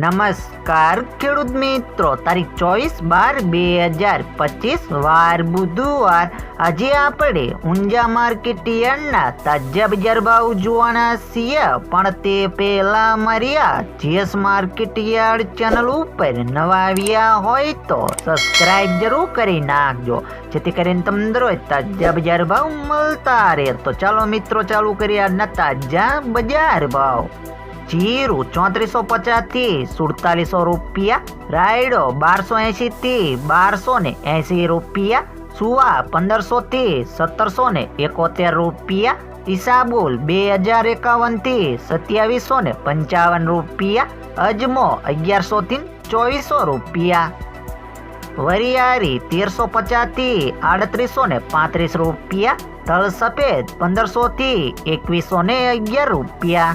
નમસ્કાર, ખેડૂત મિત્રો. તારીખ ચોવીસ બાર બે હજાર પચીસ, વાર બુધવાર. આજે આપણે ઊંઝા માર્કેટ યાર્ડના તાજા બજાર ભાવ જોવાના છીએ. પણ તે પહેલા માર્યા, જીએસ માર્કેટ યાર્ડ ચેનલ ઉપર નવા આવ્યા હોય તો સબસ્ક્રાઇબ જરૂર કરી નાખજો. જેથી કરીને તમને દરરોજ તાજા બજાર ભાવ મળતા રહે. તો ચાલો મિત્રો, ચાલુ કરીએ આજના તાજા બજાર ભાવ. જીરું ચોત્રીસો પચાસથી સુડતાલીસો રૂપિયા, રાયડો બારસો એંશી થી બારસો ને એંશી રૂપિયા, સુવા પંદરસો થી સત્તરસો ને એકોતેર રૂપિયા, ઈસાબુલ બે હજાર એકાવનથી સત્યાવીસો ને પંચાવન રૂપિયા, અજમો અગિયારસો થી ચોવીસો રૂપિયા. વરિયારી તેરસો પચાસથી આડત્રીસો ને પાંત્રીસ રૂપિયા તલ સફેદ પંદરસો થી એકવીસો ને અગિયાર રૂપિયા.